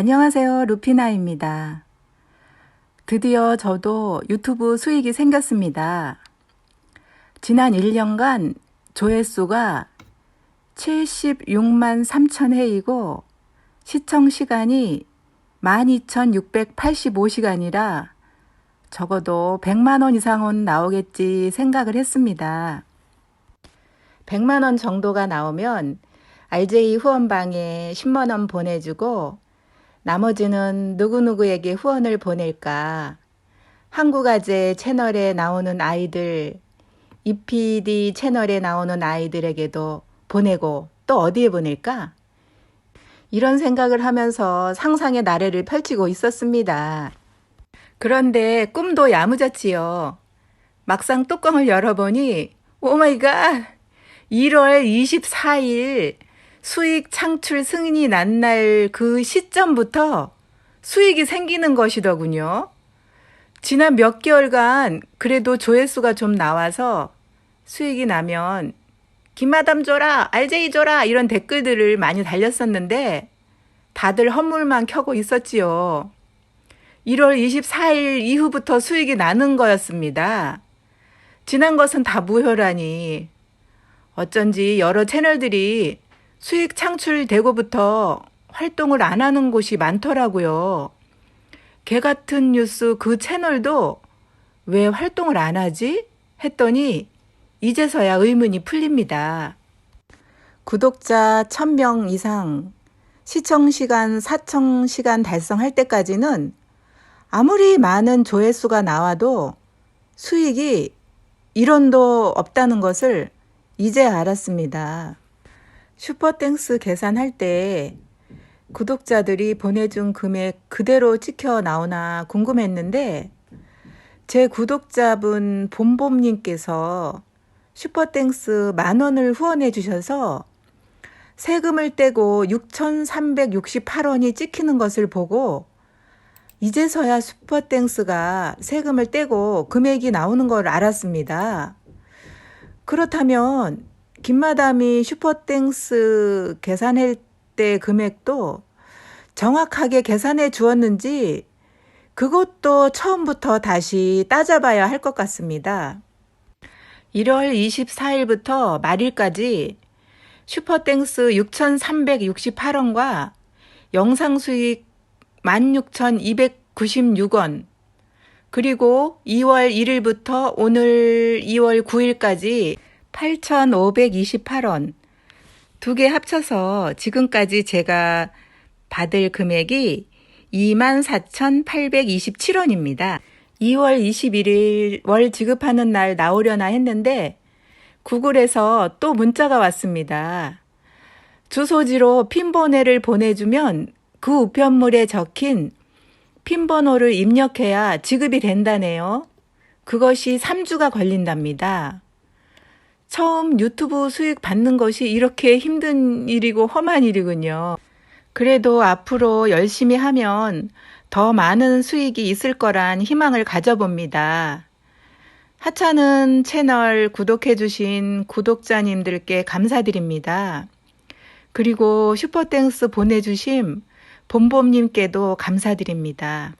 안녕하세요. 루피나입니다. 드디어 저도 유튜브 수익이 생겼습니다. 지난 1년간 조회수가 76만 3천 회이고 시청 시간이 12,685시간이라 적어도 100만 원 이상은 나오겠지 생각을 했습니다. 100만 원 정도가 나오면 RJ 후원방에 10만 원 보내주고 나머지는 누구누구에게 후원을 보낼까? 한국아재 채널에 나오는 아이들, EPD 채널에 나오는 아이들에게도 보내고 또 어디에 보낼까? 이런 생각을 하면서 상상의 나래를 펼치고 있었습니다. 그런데 꿈도 야무졌지요. 막상 뚜껑을 열어보니, 오마이갓! 1월 24일 수익 창출 승인이 난 날 그 시점부터 수익이 생기는 것이더군요. 지난 몇 개월간 그래도 조회수가 좀 나와서 수익이 나면 김마담 줘라, RJ 줘라 이런 댓글들을 많이 달렸었는데 다들 헛물만 켜고 있었지요. 1월 24일 이후부터 수익이 나는 거였습니다. 지난 것은 다 무효라니 어쩐지 여러 채널들이 수익 창출되고부터 활동을 안 하는 곳이 많더라고요. 개 같은 뉴스 그 채널도 왜 활동을 안 하지? 했더니 이제서야 의문이 풀립니다. 구독자 1000명 이상, 시청시간 4000시간 달성할 때까지는 아무리 많은 조회수가 나와도 수익이 1원도 없다는 것을 이제 알았습니다. 슈퍼땡스 계산할 때 구독자들이 보내준 금액 그대로 찍혀 나오나 궁금했는데 제 구독자분 봄봄님께서 슈퍼땡스 만 원을 후원해 주셔서 세금을 떼고 6,368원이 찍히는 것을 보고 이제서야 슈퍼땡스가 세금을 떼고 금액이 나오는 걸 알았습니다. 그렇다면 김마담이 슈퍼땡스 계산할 때 금액도 정확하게 계산해 주었는지 그것도 처음부터 다시 따져봐야 할 것 같습니다. 1월 24일부터 말일까지 슈퍼땡스 6,368원과 영상 수익 16,296원 그리고 2월 1일부터 오늘 2월 9일까지 8,528원 두 개 합쳐서 지금까지 제가 받을 금액이 24,827원입니다. 2월 21일 월 지급하는 날 나오려나 했는데 구글에서 또 문자가 왔습니다. 주소지로 핀번호를 보내주면 그 우편물에 적힌 핀번호를 입력해야 지급이 된다네요. 그것이 3주가 걸린답니다. 처음 유튜브 수익 받는 것이 이렇게 힘든 일이고 험한 일이군요. 그래도 앞으로 열심히 하면 더 많은 수익이 있을 거란 희망을 가져봅니다. 하찮은 채널 구독해주신 구독자님들께 감사드립니다. 그리고 슈퍼땡스 보내주신 봄봄님께도 감사드립니다.